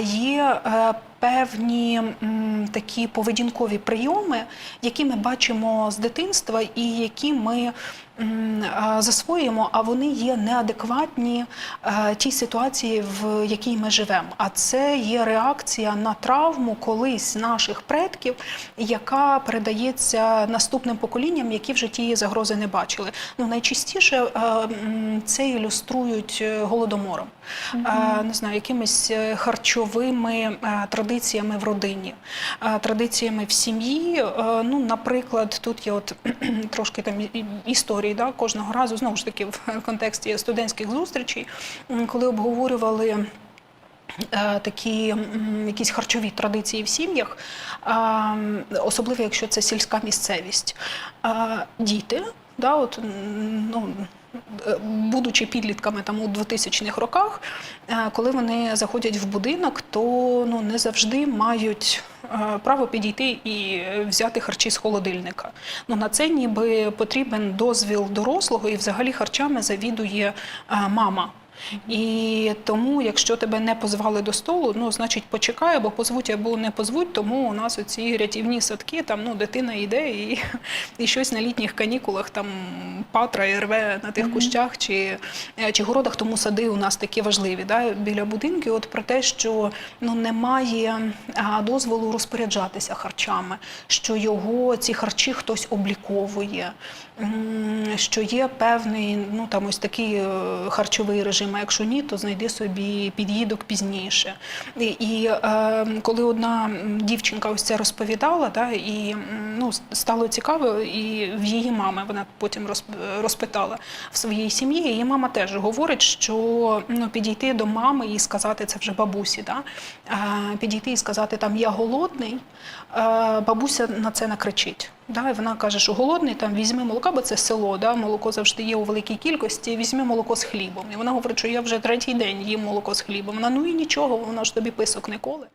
є е, певні м, такі поведінкові прийоми, які ми бачимо з дитинства і які ми м, засвоюємо, а вони є неадекватні е, тій ситуації, в якій ми живемо. А це є реакція на травму колись наших предків, яка передається наступним поколінням, які в житті загрози не бачили. Ну найчастіше е, це ілюструють е, голодомором, е, не знаю, якимись харчовими е, традиціями в родині, традиціями в сім'ї. Е, Ну, наприклад, тут є от трошки там історії, да, кожного разу знову ж таки в контексті студентських зустрічей, коли обговорювали. е, Такі якісь харчові традиції в сім'ях, особливо якщо це сільська місцевість. Діти, да, от, ну, будучи підлітками там у 2000-х роках, е, коли вони заходять в будинок, то ну, не завжди мають е, право підійти і взяти харчі з холодильника. Ну, на це ніби потрібен дозвіл дорослого, і взагалі харчами завідує е, мама. І тому, якщо тебе не позвали до столу, ну значить почекай, або позвуть, або не позвуть. Тому у нас оці рятівні садки, там ну дитина йде і, і щось на літніх канікулах там патра і рве на тих кущах чи, е, чи городах. Тому сади у нас такі важливі да, біля будинків. От про те, що ну немає дозволу розпоряджатися харчами, що його ці харчі хтось обліковує, що є певний ну там ось такий е, харчовий режим. А якщо ні, то знайди собі під'їдок пізніше. І, і е, коли одна дівчинка ось це розповідала, да, і ну, стало цікаво, і в її мами вона потім розпитала в своїй сім'ї. Її мама теж говорить, що ну, підійти до мами і сказати це вже бабусі, да, підійти і сказати там я голодний, бабуся на це накричить. Да, і вона каже, що голодний, там візьми молока, бо це село, да, молоко завжди є у великій кількості. Візьми молоко з хлібом. І вона говорить, що я вже третій день їм молоко з хлібом. Вона ну і нічого, вона ж тобі писок не коле.